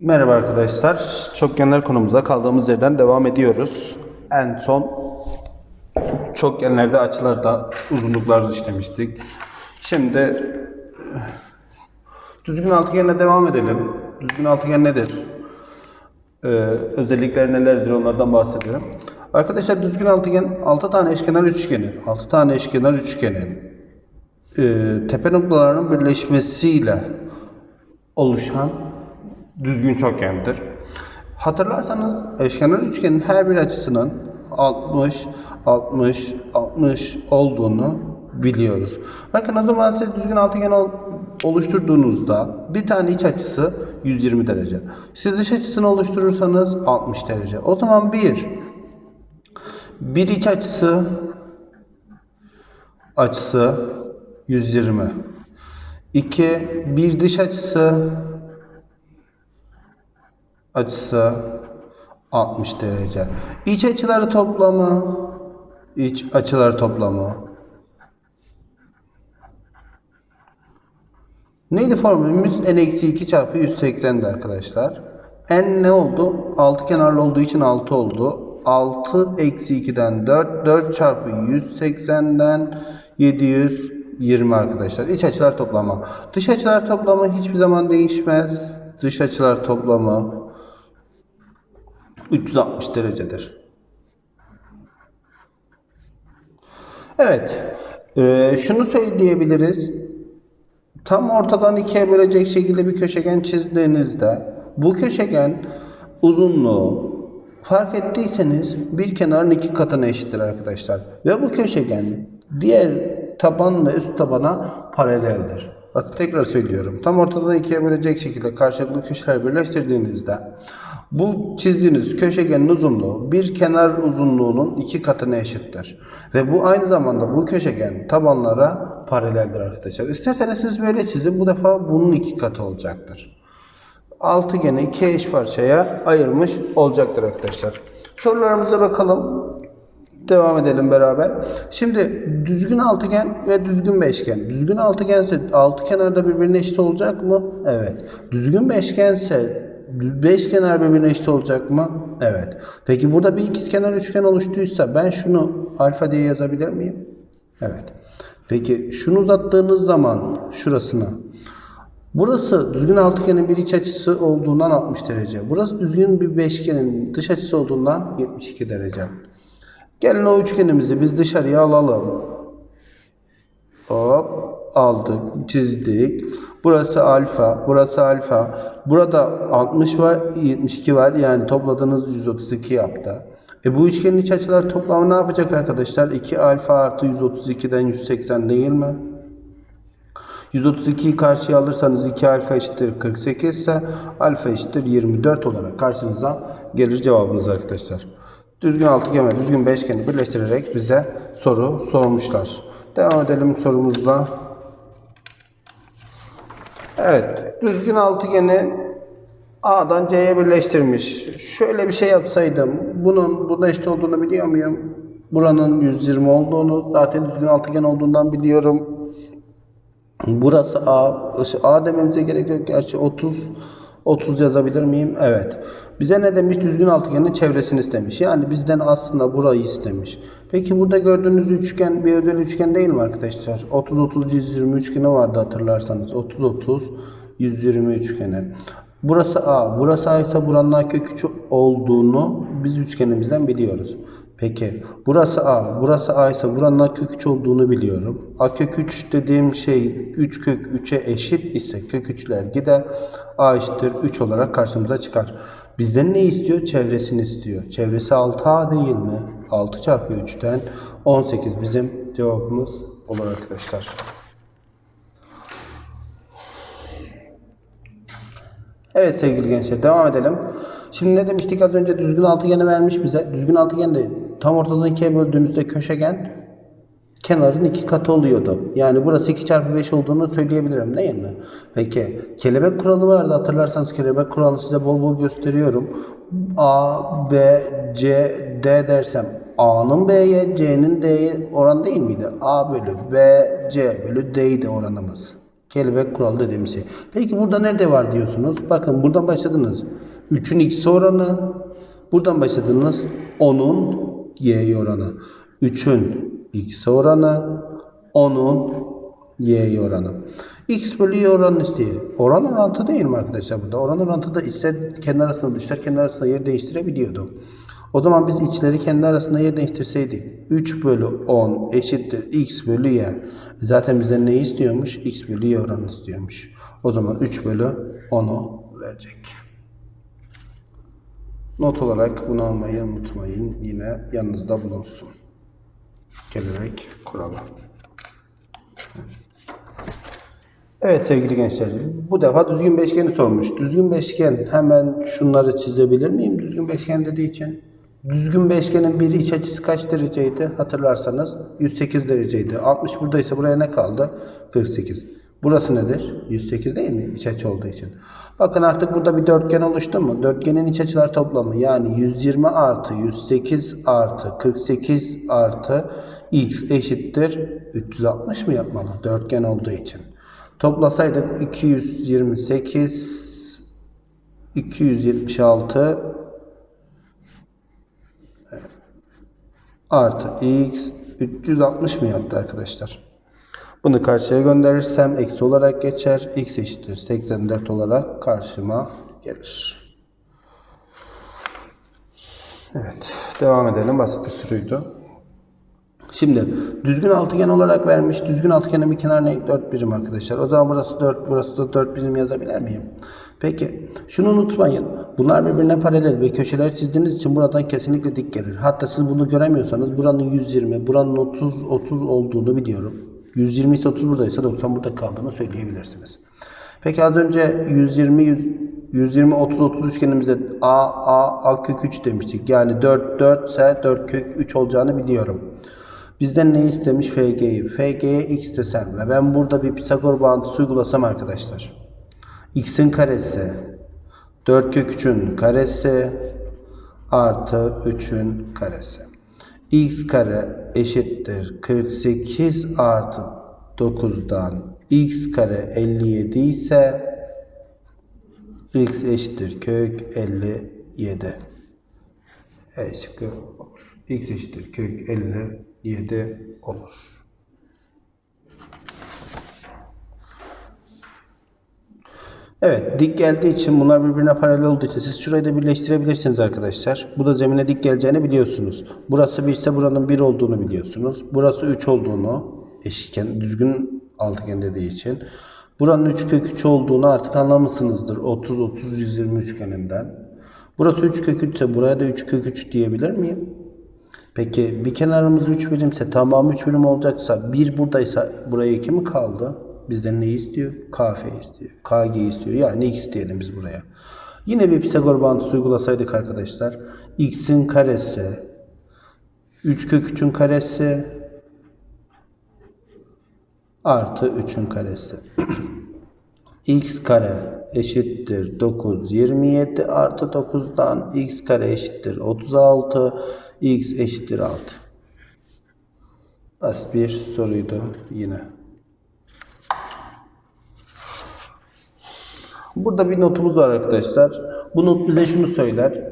Merhaba arkadaşlar. Çokgenler konumuza kaldığımız yerden devam ediyoruz. En son çokgenlerde açılarda uzunluklar işlemiştik. Şimdi düzgün altıgenle devam edelim. Düzgün altıgen nedir? Ee, özellikleri nelerdir onlardan bahsedelim. Arkadaşlar düzgün altıgen 6 tane eşkenar üçgeni. 6 tane eşkenar üçgenin e, tepe noktalarının birleşmesiyle oluşan düzgün çokgendir. Hatırlarsanız eşkenar üçgenin her bir açısının 60, 60, 60 olduğunu biliyoruz. Bakın o zaman siz düzgün altıgen ol- oluşturduğunuzda bir tane iç açısı 120 derece. Siz dış açısını oluşturursanız 60 derece. O zaman bir bir iç açısı açısı 120. 2 bir dış açısı açısı 60 derece. İç açıları toplamı iç açılar toplamı Neydi formülümüz? n-2 çarpı 180'di arkadaşlar. n ne oldu? 6 kenarlı olduğu için 6 oldu. 6 eksi 2'den 4. 4 çarpı 180'den 720 arkadaşlar. İç açılar toplamı. Dış açılar toplamı hiçbir zaman değişmez. Dış açılar toplamı 360 derecedir. Evet. Ee, şunu söyleyebiliriz. Tam ortadan ikiye bölecek şekilde bir köşegen çizdiğinizde bu köşegen uzunluğu fark ettiyseniz bir kenarın iki katına eşittir arkadaşlar. Ve bu köşegen diğer taban ve üst tabana paraleldir. Bak tekrar söylüyorum. Tam ortadan ikiye bölecek şekilde karşılıklı köşeler birleştirdiğinizde bu çizdiğiniz köşegenin uzunluğu bir kenar uzunluğunun iki katına eşittir. Ve bu aynı zamanda bu köşegen tabanlara paraleldir arkadaşlar. İsterseniz siz böyle çizin. Bu defa bunun iki katı olacaktır. Altıgeni iki eş parçaya ayırmış olacaktır arkadaşlar. Sorularımıza bakalım. Devam edelim beraber. Şimdi düzgün altıgen ve düzgün beşgen. Düzgün altıgense altı kenarda birbirine eşit olacak mı? Evet. Düzgün beşgense beş kenar birbirine eşit olacak mı? Evet. Peki burada bir ikizkenar üçgen oluştuysa ben şunu alfa diye yazabilir miyim? Evet. Peki şunu uzattığınız zaman şurasına Burası düzgün altıgenin bir iç açısı olduğundan 60 derece. Burası düzgün bir beşgenin dış açısı olduğundan 72 derece. Gelin o üçgenimizi biz dışarıya alalım. Hop aldık, çizdik. Burası alfa, burası alfa. Burada 60 var, 72 var. Yani topladığınız 132 yaptı. E bu üçgenin iç açılar toplamı ne yapacak arkadaşlar? 2 alfa artı 132'den 180 değil mi? 132'yi karşıya alırsanız 2 alfa eşittir 48 ise alfa eşittir 24 olarak karşınıza gelir cevabınız arkadaşlar. Düzgün altıgen ve düzgün beşgeni birleştirerek bize soru sormuşlar. Devam edelim sorumuzla. Evet, düzgün altıgeni A'dan C'ye birleştirmiş. Şöyle bir şey yapsaydım, bunun burada eşit olduğunu biliyor muyum? Buranın 120 olduğunu, zaten düzgün altıgen olduğundan biliyorum. Burası A. A dememize gerek yok. Gerçi 30 30 yazabilir miyim? Evet. Bize ne demiş? Düzgün altıgenin çevresini istemiş. Yani bizden aslında burayı istemiş. Peki burada gördüğünüz üçgen bir özel üçgen değil mi arkadaşlar? 30 30 120 üçgeni vardı hatırlarsanız. 30 30 120 üçgeni. Burası A. Burası A ise buranın A kök 3 olduğunu biz üçgenimizden biliyoruz. Peki burası A, burası A ise buranın A kök 3 olduğunu biliyorum. A kök 3 dediğim şey 3 kök 3'e eşit ise kök 3'ler gider. A eşittir 3 olarak karşımıza çıkar. Bizden ne istiyor? Çevresini istiyor. Çevresi 6A değil mi? 6 çarpı 3'ten 18 bizim cevabımız olur arkadaşlar. Evet sevgili gençler devam edelim. Şimdi ne demiştik az önce düzgün altıgeni vermiş bize. Düzgün altıgen de tam ortadan ikiye böldüğümüzde köşegen kenarın iki katı oluyordu. Yani burası 2 çarpı 5 olduğunu söyleyebilirim değil mi? Peki kelebek kuralı vardı hatırlarsanız kelebek kuralını size bol bol gösteriyorum. A, B, C, D dersem A'nın B'ye, C'nin D'ye oran değil miydi? A bölü B, C bölü D'ydi oranımız. Kelebek kuralı dediğimiz şey. Peki burada nerede var diyorsunuz? Bakın buradan başladınız. 3'ün x oranı. Buradan başladınız. 10'un y oranı. 3'ün x oranı. 10'un y oranı. x bölü y oranı istiyor. Oran orantı değil mi arkadaşlar burada? Oran orantıda içler kendi arasında dışlar kendi arasında yer değiştirebiliyordu. O zaman biz içleri kendi arasında yer değiştirseydik 3 bölü 10 eşittir x bölü y. Zaten bizden ne istiyormuş? x bölü y oranı istiyormuş. O zaman 3 bölü 10'u verecek. Not olarak bunu almayı unutmayın. Yine yanınızda bulunsun. Kelebek kuralı. Evet sevgili gençler, bu defa düzgün beşgeni sormuş. Düzgün beşgen hemen şunları çizebilir miyim? Düzgün beşgen dediği için. Düzgün beşgenin bir iç açısı kaç dereceydi? Hatırlarsanız 108 dereceydi. 60 buradaysa buraya ne kaldı? 48. Burası nedir? 108 değil mi? İç açı olduğu için. Bakın artık burada bir dörtgen oluştu mu? Dörtgenin iç açılar toplamı yani 120 artı 108 artı 48 artı x eşittir 360 mı yapmalı? Dörtgen olduğu için. Toplasaydık 228 276 artı x 360 mı yaptı arkadaşlar? Bunu karşıya gönderirsem eksi olarak geçer. x eşittir 84 olarak karşıma gelir. Evet. Devam edelim. Basit bir soruydu. Şimdi düzgün altıgen olarak vermiş. Düzgün altıgenin bir kenar ne? 4 birim arkadaşlar. O zaman burası 4, burası da 4 birim yazabilir miyim? Peki şunu unutmayın. Bunlar birbirine paralel ve köşeler çizdiğiniz için buradan kesinlikle dik gelir. Hatta siz bunu göremiyorsanız buranın 120, buranın 30, 30 olduğunu biliyorum. 120 ise 30 buradaysa 90 burada kaldığını söyleyebilirsiniz. Peki az önce 120, 100, 120, 30, 30 üçgenimizde A, A, A kök 3 demiştik. Yani 4, 4 ise 4 kök 3 olacağını biliyorum. Bizden ne istemiş? FG'yi. FG'ye x desem ve ben burada bir Pisagor bağıntısı uygulasam arkadaşlar. x'in karesi 4 kök 3'ün karesi artı 3'ün karesi. X kare eşittir 48 artı 9'dan x kare 57 ise x eşittir kök 57. E olur. x eşittir kök 57 olur. Evet dik geldiği için bunlar birbirine paralel olduğu için siz şurayı da birleştirebilirsiniz arkadaşlar. Bu da zemine dik geleceğini biliyorsunuz. Burası 1 ise buranın 1 olduğunu biliyorsunuz. Burası 3 olduğunu eşitken düzgün altıgen dediği için. Buranın 3 kök 3 olduğunu artık anlamışsınızdır. 30 30 120 üçgeninden. Burası 3 kök 3 ise buraya da 3 kök 3 diyebilir miyim? Peki bir kenarımız 3 birimse tamamı 3 birim olacaksa 1 buradaysa buraya 2 mi kaldı? Bizden ne istiyor? KF istiyor. KG istiyor. Yani x diyelim biz buraya. Yine bir Pisagor bağıntısı uygulasaydık arkadaşlar. x'in karesi 3 kök 3'ün karesi artı 3'ün karesi. x kare eşittir 9 27 artı 9'dan x kare eşittir 36 x eşittir 6. Basit bir soruydu yine. Burada bir notumuz var arkadaşlar. Bu not bize şunu söyler.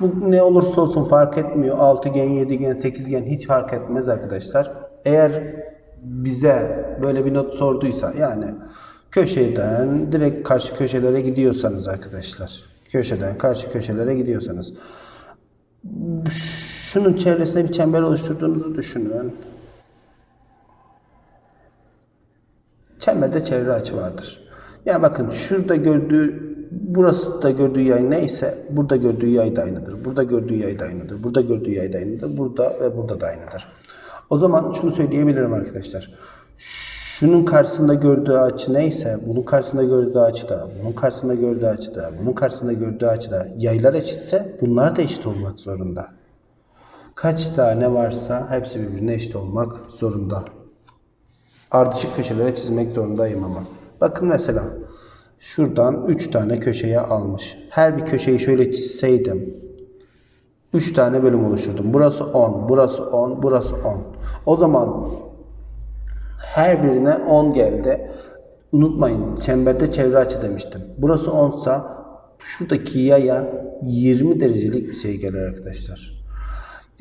Bu ne olursa olsun fark etmiyor. Altıgen, yedigen, sekizgen hiç fark etmez arkadaşlar. Eğer bize böyle bir not sorduysa yani köşeden direkt karşı köşelere gidiyorsanız arkadaşlar. Köşeden karşı köşelere gidiyorsanız şunun çevresinde bir çember oluşturduğunuzu düşünün. Çemberde çevre açı vardır. Yani bakın şurada gördüğü burası da gördüğü yay neyse burada gördüğü yay da aynıdır. Burada gördüğü yay da aynıdır. Burada gördüğü yay da aynıdır. Burada ve burada da aynıdır. O zaman şunu söyleyebilirim arkadaşlar. Şunun karşısında gördüğü açı neyse bunun karşısında gördüğü açı da bunun karşısında gördüğü açı da bunun karşısında gördüğü açı da yaylar eşitse bunlar da eşit olmak zorunda. Kaç tane varsa hepsi birbirine eşit olmak zorunda. Ardışık köşelere çizmek zorundayım ama. Bakın mesela şuradan 3 tane köşeye almış. Her bir köşeyi şöyle çizseydim 3 tane bölüm oluşturdum. Burası 10, burası 10, burası 10. O zaman her birine 10 geldi. Unutmayın çemberde çevre açı demiştim. Burası 10 sa şuradaki yaya 20 derecelik bir şey gelir arkadaşlar.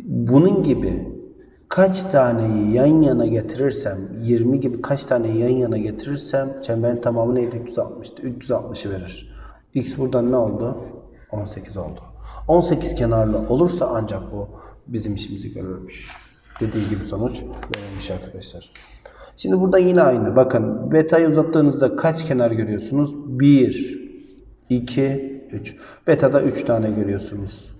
Bunun gibi kaç taneyi yan yana getirirsem 20 gibi kaç taneyi yan yana getirirsem çemberin tamamı neydi 360'tı. 360'ı verir. X buradan ne oldu? 18 oldu. 18 kenarlı olursa ancak bu bizim işimizi görürmüş. Dediği gibi sonuç verilmiş arkadaşlar. Şimdi burada yine aynı. Bakın beta'yı uzattığınızda kaç kenar görüyorsunuz? 1, 2, 3. Beta'da 3 tane görüyorsunuz.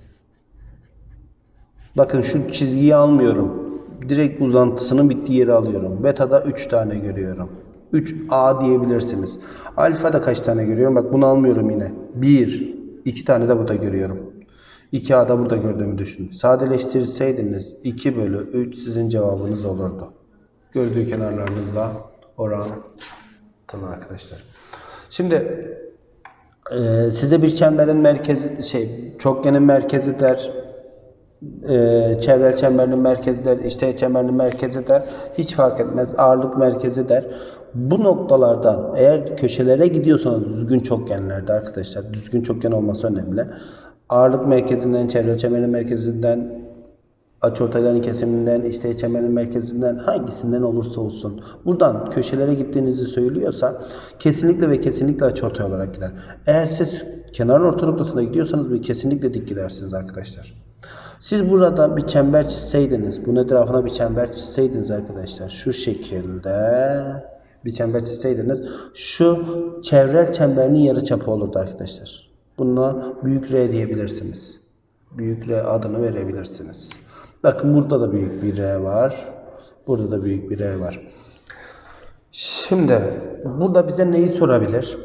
Bakın şu çizgiyi almıyorum. Direkt uzantısının bittiği yeri alıyorum. Beta'da 3 tane görüyorum. 3A diyebilirsiniz. Alfa'da kaç tane görüyorum? Bak bunu almıyorum yine. 1, 2 tane de burada görüyorum. 2A'da burada gördüğümü düşünün. Sadeleştirseydiniz 2 bölü 3 sizin cevabınız olurdu. Gördüğü kenarlarınızla orantılı arkadaşlar. Şimdi e, size bir çemberin merkezi şey çokgenin merkezi der e, çevrel çemberinin merkezi der, işte çemberinin merkezi der. Hiç fark etmez. Ağırlık merkezi der. Bu noktalardan eğer köşelere gidiyorsanız düzgün çokgenlerde arkadaşlar düzgün çokgen olması önemli. Ağırlık merkezinden, çevrel çemberin merkezinden, açıortayların kesiminden, işte çemberin merkezinden hangisinden olursa olsun buradan köşelere gittiğinizi söylüyorsa kesinlikle ve kesinlikle açıortay olarak gider. Eğer siz kenarın orta noktasına gidiyorsanız ve kesinlikle dik gidersiniz arkadaşlar. Siz burada bir çember çizseydiniz, bunun etrafına bir çember çizseydiniz arkadaşlar, şu şekilde bir çember çizseydiniz, şu çevrel çemberinin yarıçapı olurdu arkadaşlar. Buna büyük R diyebilirsiniz. Büyük R adını verebilirsiniz. Bakın burada da büyük bir R var. Burada da büyük bir R var. Şimdi burada bize neyi sorabilir?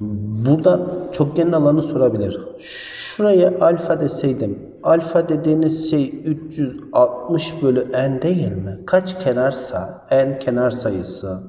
Buradan çokgenin alanı sorabilir. Şuraya alfa deseydim. Alfa dediğiniz şey 360 bölü n değil mi? Kaç kenarsa n kenar sayısı.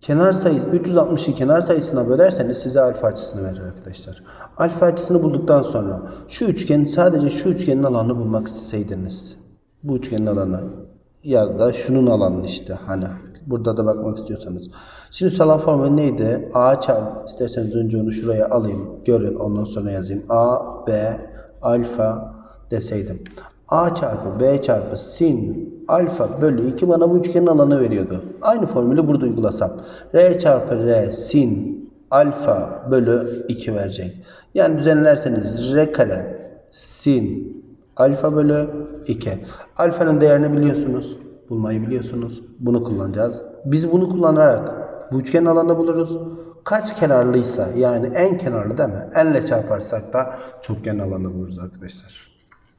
Kenar sayısı 360'ı kenar sayısına bölerseniz size alfa açısını verir arkadaşlar. Alfa açısını bulduktan sonra şu üçgenin sadece şu üçgenin alanını bulmak isteseydiniz. Bu üçgenin alanı da şunun alanı işte hani burada da bakmak istiyorsanız. Şimdi salan formülü neydi? A çarpı isterseniz önce onu şuraya alayım görün ondan sonra yazayım. A, B, alfa deseydim. A çarpı B çarpı sin alfa bölü 2 bana bu üçgenin alanı veriyordu. Aynı formülü burada uygulasam. R çarpı R sin alfa bölü 2 verecek. Yani düzenlerseniz R kare sin alfa bölü 2. Alfanın değerini biliyorsunuz. Bulmayı biliyorsunuz. Bunu kullanacağız. Biz bunu kullanarak bu üçgenin alanını buluruz. Kaç kenarlıysa yani en kenarlı değil mi? En ile çarparsak da çokgenin alanını buluruz arkadaşlar.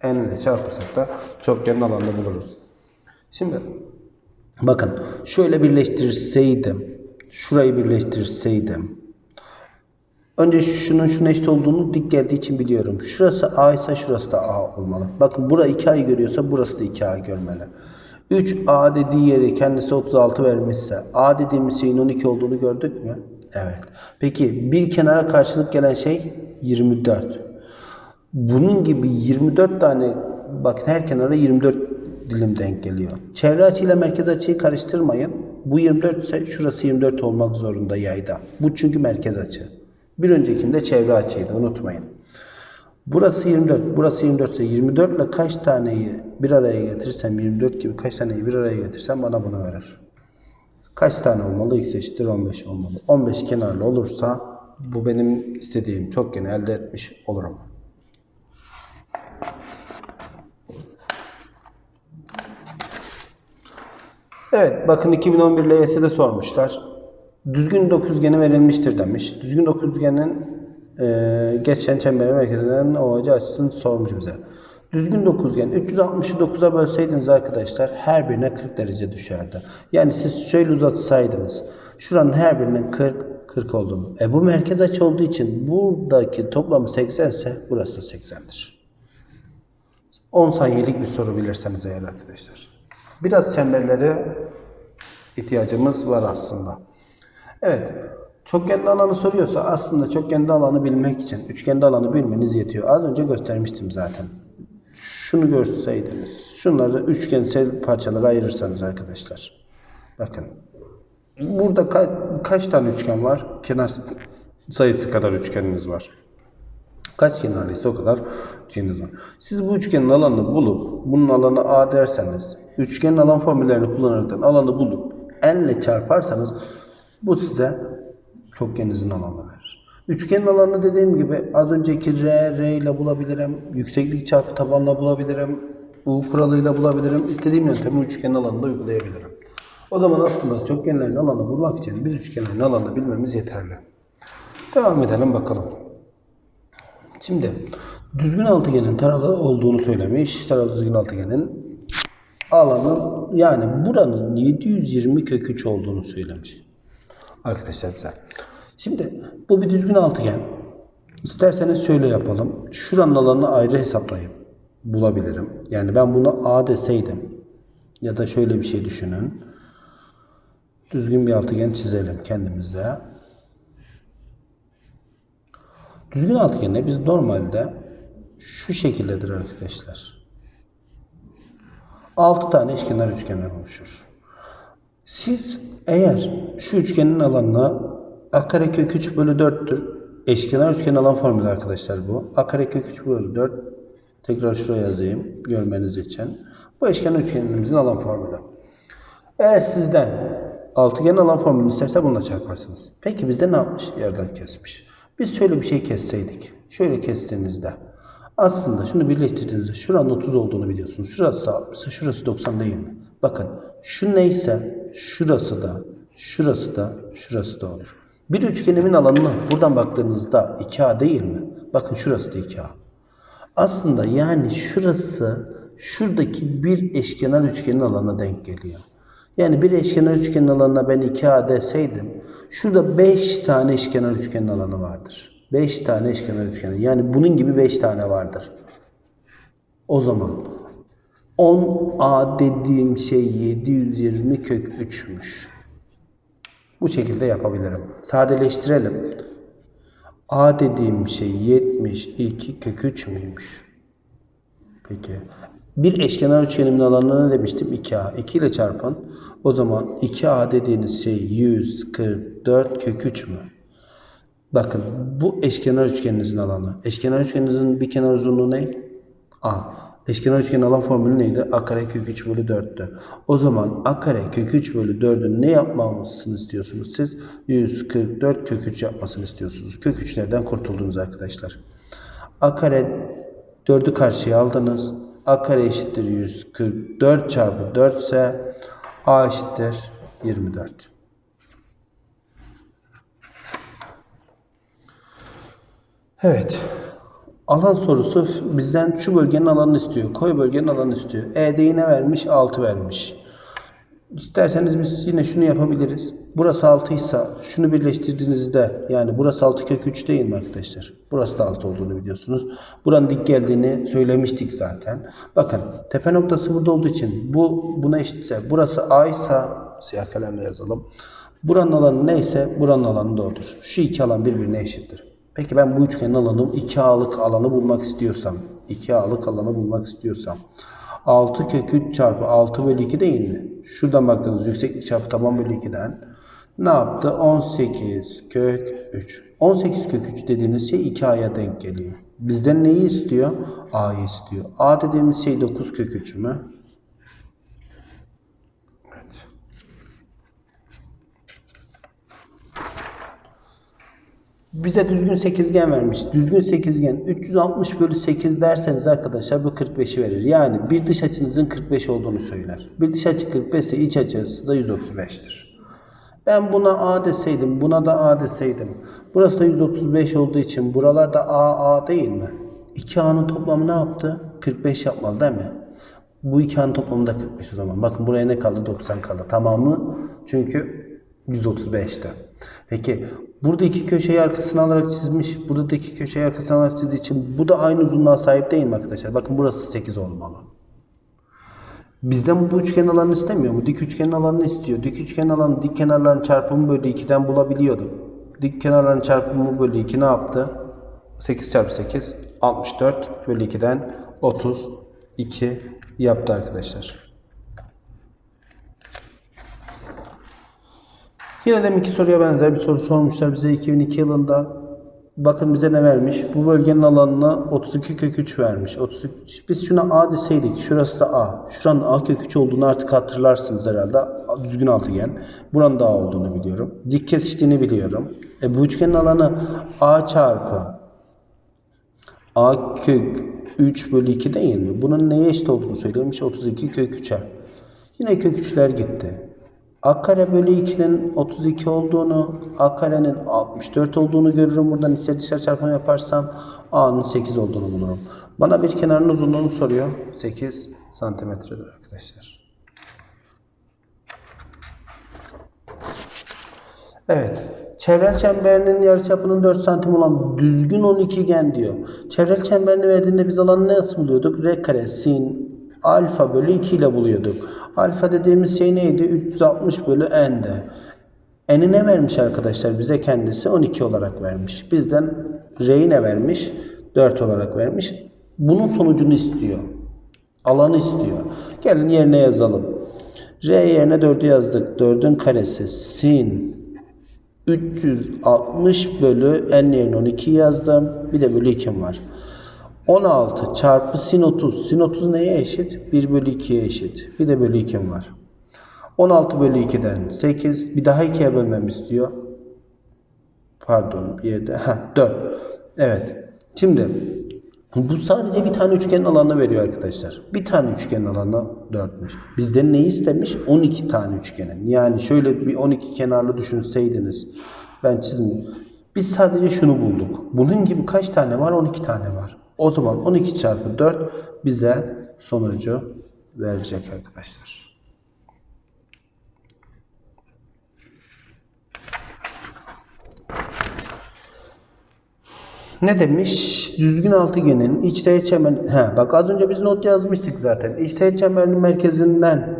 En ile çarparsak da çokgenin alanını buluruz. Şimdi bakın şöyle birleştirseydim, şurayı birleştirseydim. Önce şunun şuna eşit olduğunu dik geldiği için biliyorum. Şurası A ise şurası da A olmalı. Bakın bura 2A'yı görüyorsa burası da 2A görmeli. 3A dediği yeri kendisi 36 vermişse A dediğimiz şeyin 12 olduğunu gördük mü? Evet. Peki bir kenara karşılık gelen şey 24. Bunun gibi 24 tane bakın her kenara 24 dilim denk geliyor. Çevre açıyla merkez açıyı karıştırmayın. Bu 24 ise şurası 24 olmak zorunda yayda. Bu çünkü merkez açı. Bir öncekinde çevre açıydı unutmayın. Burası 24, burası 24 ise 24 ile kaç taneyi bir araya getirirsem 24 gibi kaç taneyi bir araya getirsem bana bunu verir. Kaç tane olmalı? X eşittir 15 olmalı. 15 kenarlı olursa bu benim istediğim çokgeni elde etmiş olurum. Evet bakın 2011 LYS'de sormuşlar. Düzgün dokuzgeni verilmiştir demiş. Düzgün dokuzgenin e, geçen çemberin merkezinden o hoca açısını sormuş bize. Düzgün dokuzgen 360'ı 9'a bölseydiniz arkadaşlar her birine 40 derece düşerdi. Yani siz şöyle uzatsaydınız. Şuranın her birinin 40 40 olduğunu. E bu merkez açı olduğu için buradaki toplamı 80 ise burası da 80'dir. 10 saniyelik bir soru bilirseniz eğer arkadaşlar. Biraz çemberlere ihtiyacımız var aslında. Evet. Çokgende alanı soruyorsa aslında çokgende alanı bilmek için üçgende alanı bilmeniz yetiyor. Az önce göstermiştim zaten. Şunu görseydiniz, şunları üçgensel parçalara ayırırsanız arkadaşlar. Bakın. Burada ka- kaç tane üçgen var? Kenar sayısı kadar üçgeniniz var. Kaç kenarlıysa o kadar üçgeniniz var. Siz bu üçgenin alanını bulup bunun alanı A derseniz üçgenin alan formüllerini kullanarak alanı bulup elle çarparsanız bu size çokgeninizin alanını verir. Üçgenin alanını dediğim gibi az önceki R, R ile bulabilirim. Yükseklik çarpı tabanla bulabilirim. U kuralıyla bulabilirim. İstediğim yöntemi üçgenin alanında uygulayabilirim. O zaman aslında çokgenlerin alanını bulmak için biz üçgenlerin alanını bilmemiz yeterli. Devam edelim bakalım. Şimdi düzgün altıgenin taralı olduğunu söylemiş. Taralı düzgün altıgenin alanı yani buranın 720 kök 3 olduğunu söylemiş. Arkadaşlar bize. Şimdi bu bir düzgün altıgen. İsterseniz şöyle yapalım. Şuranın alanını ayrı hesaplayıp bulabilirim. Yani ben buna A deseydim ya da şöyle bir şey düşünün. Düzgün bir altıgen çizelim kendimize. Düzgün altıgende biz normalde şu şekildedir arkadaşlar. 6 tane eşkenar üçgenler oluşur. Siz eğer şu üçgenin alanına a kare kök 3 bölü 4'tür. Eşkenar üçgen alan formülü arkadaşlar bu. a kare kök 3 bölü 4 tekrar şuraya yazayım görmeniz için. Bu eşkenar üçgenimizin alan formülü. Eğer sizden altıgen alan formülünü isterse bununla çarparsınız. Peki bizde ne yapmış? Yerden kesmiş. Biz şöyle bir şey kesseydik. Şöyle kestiğinizde aslında şunu birleştirdiğinizde şuranın 30 olduğunu biliyorsunuz. Şurası 60 ise şurası 90 değil mi? Bakın şu neyse şurası da şurası da şurası da olur. Bir üçgenimin alanını buradan baktığınızda 2A değil mi? Bakın şurası da 2A. Aslında yani şurası şuradaki bir eşkenar üçgenin alanına denk geliyor. Yani bir eşkenar üçgenin alanına ben 2A deseydim şurada 5 tane eşkenar üçgenin alanı vardır. 5 tane eşkenar üçgen. Yani bunun gibi 5 tane vardır. O zaman 10A dediğim şey 720 kök 3'müş. Bu şekilde yapabilirim. Sadeleştirelim. A dediğim şey 72 kök 3 müymüş? Peki. Bir eşkenar üçgenimin alanına ne demiştim? 2A. 2 ile çarpın. O zaman 2A dediğiniz şey 144 kök 3 mü? Bakın bu eşkenar üçgeninizin alanı. Eşkenar üçgeninizin bir kenar uzunluğu ne? A. Eşkenar üçgenin alan formülü neydi? A kare kök 3 bölü 4'tü. O zaman A kare kök 3 bölü 4'ün ne yapmamızını istiyorsunuz siz? 144 kök 3 yapmasını istiyorsunuz. Kök 3'lerden kurtuldunuz arkadaşlar. A kare 4'ü karşıya aldınız. A kare eşittir 144 çarpı 4 ise A eşittir 24. Evet. Alan sorusu bizden şu bölgenin alanını istiyor. Koy bölgenin alanını istiyor. E'de ne vermiş? 6 vermiş. İsterseniz biz yine şunu yapabiliriz. Burası 6 ise şunu birleştirdiğinizde yani burası 6 kök 3 değil mi arkadaşlar? Burası da 6 olduğunu biliyorsunuz. Buranın dik geldiğini söylemiştik zaten. Bakın tepe noktası burada olduğu için bu buna eşitse burası A ise siyah kalemle yazalım. Buranın alanı neyse buranın alanı da odur. Şu iki alan birbirine eşittir. Peki ben bu üçgenin alanı 2A'lık alanı bulmak istiyorsam 2A'lık alanı bulmak istiyorsam 6 kök 3 çarpı 6 bölü 2 değil mi? Şuradan baktığınız yükseklik çarpı taban bölü 2'den ne yaptı? 18 kök 3. 18 kök 3 dediğiniz şey 2A'ya denk geliyor. Bizden neyi istiyor? A'yı istiyor. A dediğimiz şey 9 kök 3 mü? Bize düzgün sekizgen vermiş. Düzgün sekizgen 360 bölü 8 derseniz arkadaşlar bu 45'i verir. Yani bir dış açınızın 45 olduğunu söyler. Bir dış açı 45 ise iç açısı da 135'tir. Ben buna A deseydim, buna da A deseydim. Burası da 135 olduğu için buralarda A, A değil mi? 2A'nın toplamı ne yaptı? 45 yapmalı değil mi? Bu iki A'nın toplamı da 45 o zaman. Bakın buraya ne kaldı? 90 kaldı. Tamamı çünkü 135'te. Peki burada iki köşeyi arkasına alarak çizmiş. Burada da iki köşeyi arkasına alarak çizdiği için bu da aynı uzunluğa sahip değil mi arkadaşlar? Bakın burası 8 olmalı. Bizden bu üçgen alanını istemiyor mu? Dik üçgen alanını istiyor. Dik üçgen alanı dik kenarların çarpımı bölü 2'den bulabiliyordu. Dik kenarların çarpımı bölü 2 ne yaptı? 8 çarpı 8 64 bölü 2'den 32 yaptı arkadaşlar. Yine deminki soruya benzer bir soru sormuşlar bize 2002 yılında. Bakın bize ne vermiş? Bu bölgenin alanına 32 kök 3 vermiş. 33. Biz şuna A deseydik, şurası da A. Şuranın A kök 3 olduğunu artık hatırlarsınız herhalde. Düzgün altıgen. Buranın da A olduğunu biliyorum. Dik kesiştiğini biliyorum. E bu üçgenin alanı A çarpı A kök 3 bölü 2 değil mi? Bunun neye eşit olduğunu söylemiş. 32 kök 3'e. Yine kök 3'ler gitti. A kare bölü 2'nin 32 olduğunu, A karenin 64 olduğunu görürüm. Buradan içler dışarı çarpma yaparsam A'nın 8 olduğunu bulurum. Bana bir kenarın uzunluğunu soruyor. 8 santimetredir arkadaşlar. Evet. Çevrel çemberinin yarıçapının 4 santim olan düzgün 12 gen diyor. Çevrel çemberini verdiğinde biz alanı nasıl buluyorduk? R kare sin alfa bölü 2 ile buluyorduk. Alfa dediğimiz şey neydi? 360 bölü n'de. N'i ne vermiş arkadaşlar? Bize kendisi 12 olarak vermiş. Bizden R'yi ne vermiş? 4 olarak vermiş. Bunun sonucunu istiyor. Alanı istiyor. Gelin yerine yazalım. R yerine 4'ü yazdık. 4'ün karesi sin 360 bölü n yerine 12 yazdım. Bir de bölü 2'm var. 16 çarpı sin 30. Sin 30 neye eşit? 1 bölü 2'ye eşit. Bir de bölü 2'm var. 16 bölü 2'den 8. Bir daha 2'ye bölmem istiyor. Pardon bir yerde. Heh, 4. Evet. Şimdi bu sadece bir tane üçgenin alanını veriyor arkadaşlar. Bir tane üçgenin alanı 4'müş. Bizden neyi istemiş? 12 tane üçgenin. Yani şöyle bir 12 kenarlı düşünseydiniz. Ben çizim. Biz sadece şunu bulduk. Bunun gibi kaç tane var? 12 tane var. O zaman 12 çarpı 4 bize sonucu verecek arkadaşlar. Ne demiş? Düzgün altıgenin iç teğet çember... He, bak az önce biz not yazmıştık zaten. İç teğet çemberinin merkezinden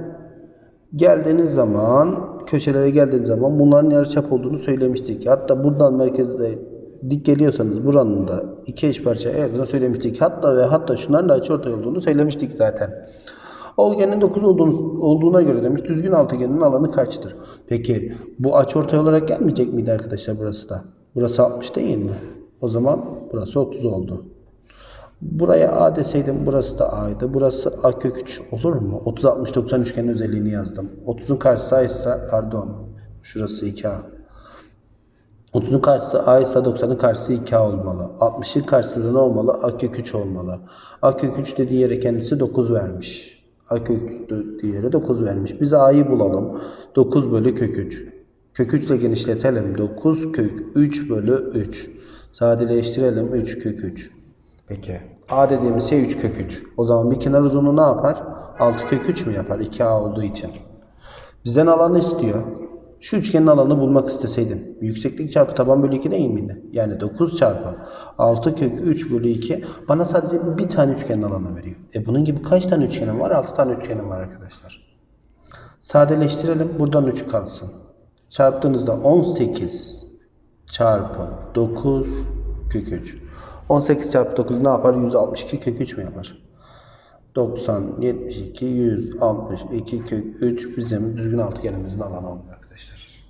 geldiğiniz zaman, köşelere geldiğiniz zaman bunların yarıçap olduğunu söylemiştik. Hatta buradan merkezde dik geliyorsanız buranın da iki eş parça ayırdığını söylemiştik. Hatta ve hatta şunların da açıortay olduğunu söylemiştik zaten. Algenin 9 olduğunu, olduğuna göre demiş düzgün altıgenin alanı kaçtır? Peki bu açıortay olarak gelmeyecek miydi arkadaşlar burası da? Burası 60 değil mi? O zaman burası 30 oldu. Buraya A deseydim burası da A'ydı. Burası A kök 3 olur mu? 30 60 90 üçgenin özelliğini yazdım. 30'un karşısı A ise pardon şurası 2A. 30'un karşısı A ise 90'ın karşısı 2A olmalı. 60'ın karşısı da ne olmalı? A kök 3 olmalı. A kök 3 dediği yere kendisi 9 vermiş. A kök 3 dediği yere 9 vermiş. Biz A'yı bulalım. 9 bölü kök 3. Kök 3 ile genişletelim. 9 kök 3 bölü 3. Sadeleştirelim. 3 kök 3. Peki. A dediğimiz şey 3 kök 3. O zaman bir kenar uzunluğu ne yapar? 6 kök 3 mü yapar? 2A olduğu için. Bizden alanı istiyor. Şu üçgenin alanını bulmak isteseydim. Yükseklik çarpı taban bölü 2 değil miydi? Yani 9 çarpı 6 kök 3 bölü 2 bana sadece bir tane üçgenin alanı veriyor. E bunun gibi kaç tane üçgenim var? 6 tane üçgenim var arkadaşlar. Sadeleştirelim. Buradan 3 kalsın. Çarptığınızda 18 çarpı 9 kök 3. 18 çarpı 9 ne yapar? 162 kök 3 mü yapar? 90, 72, 162 kök 3 bizim düzgün altıgenimizin alanı oluyor arkadaşlar.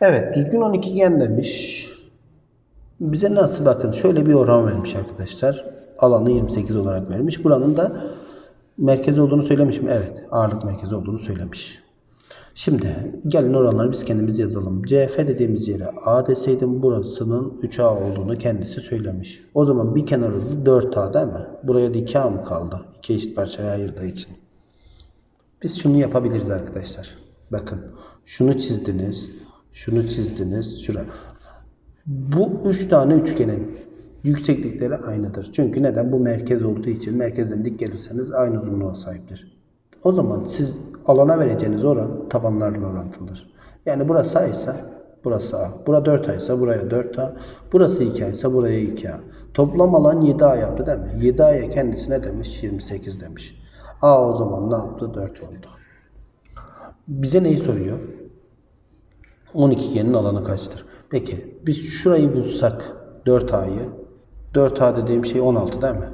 Evet, düzgün 12 gen demiş. Bize nasıl bakın şöyle bir oran vermiş arkadaşlar. Alanı 28 olarak vermiş. Buranın da merkez olduğunu söylemiş mi? Evet, ağırlık merkezi olduğunu söylemiş. Şimdi gelin oranları biz kendimiz yazalım. CF dediğimiz yere A deseydim burasının 3A olduğunu kendisi söylemiş. O zaman bir kenar uzun 4A değil mi? Buraya da 2A mı kaldı? İki eşit parçaya ayırdığı için. Biz şunu yapabiliriz arkadaşlar. Bakın şunu çizdiniz. Şunu çizdiniz. Şura. Bu üç tane üçgenin yükseklikleri aynıdır. Çünkü neden? Bu merkez olduğu için merkezden dik gelirseniz aynı uzunluğa sahiptir. O zaman siz alana vereceğiniz oran tabanlarla orantılıdır. Yani burası A ise burası A. Bura 4A ise buraya 4A. Burası 2A ise buraya 2A. Toplam alan 7A yaptı değil mi? 7A'ya kendisine demiş 28 demiş. A o zaman ne yaptı? 4 oldu. Bize neyi soruyor? 12 genin alanı kaçtır? Peki biz şurayı bulsak 4A'yı. 4A dediğim şey 16 değil mi?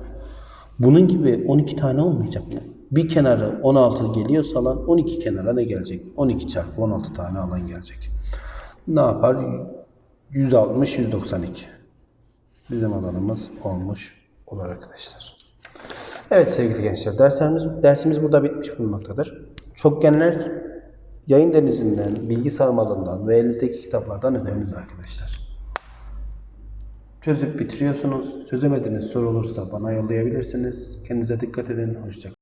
Bunun gibi 12 tane olmayacak mı? Bir kenarı 16 geliyorsa alan 12 kenara ne gelecek? 12 çarpı 16 tane alan gelecek. Ne yapar? 160, 192. Bizim alanımız olmuş olur arkadaşlar. Evet sevgili gençler derslerimiz dersimiz burada bitmiş bulunmaktadır. Çokgenler yayın denizinden, bilgi sarmalından ve elinizdeki kitaplardan ödeviniz arkadaşlar. Çözüp bitiriyorsunuz. Çözemediğiniz soru olursa bana yollayabilirsiniz. Kendinize dikkat edin. Hoşçakalın.